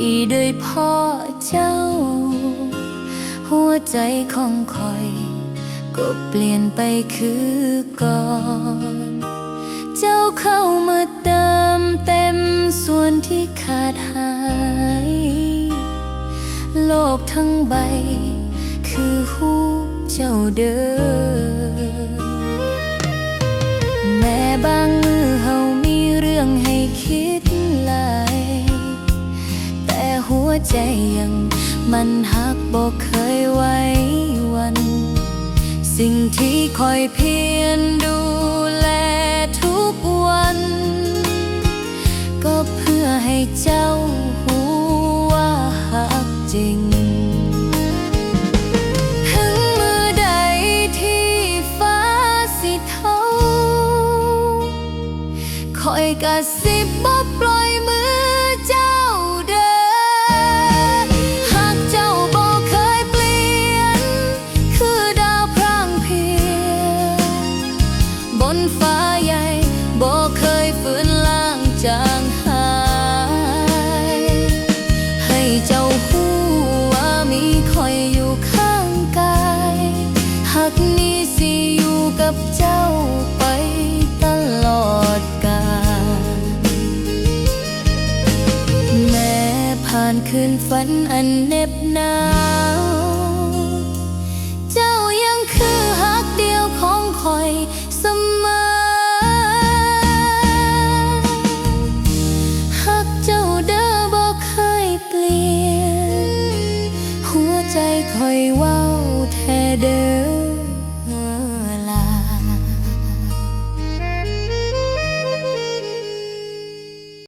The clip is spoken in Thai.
ที่ไดยพ่อเจ้า หัวใจของคอย ก็เปลี่ยนไปคือก่อน เจ้าเข้ามาเติมเต็มส่วนที่ขาดหาย โลกทั้งใบ คือหูเจ้าเดิม ใจยังมันหักบอกเคยไว้วัน สิ่งที่คอยเพียรดูแลทุกวัน ก็เพื่อให้เจ้าหูว่าหักจริงถึงมือใดที่ฟ้าสิเทาคอยกะซิบ สิอยู่กับเจ้าไปตลอดกาลแม้ผ่านคืนฝันอันเหน็บหนาวเจ้ายังคือหักเดียวของคอยเสมอหักเจ้าเด้อบ่เคยเปลี่ยน หัวใจคอยเว้าแท้เด้อ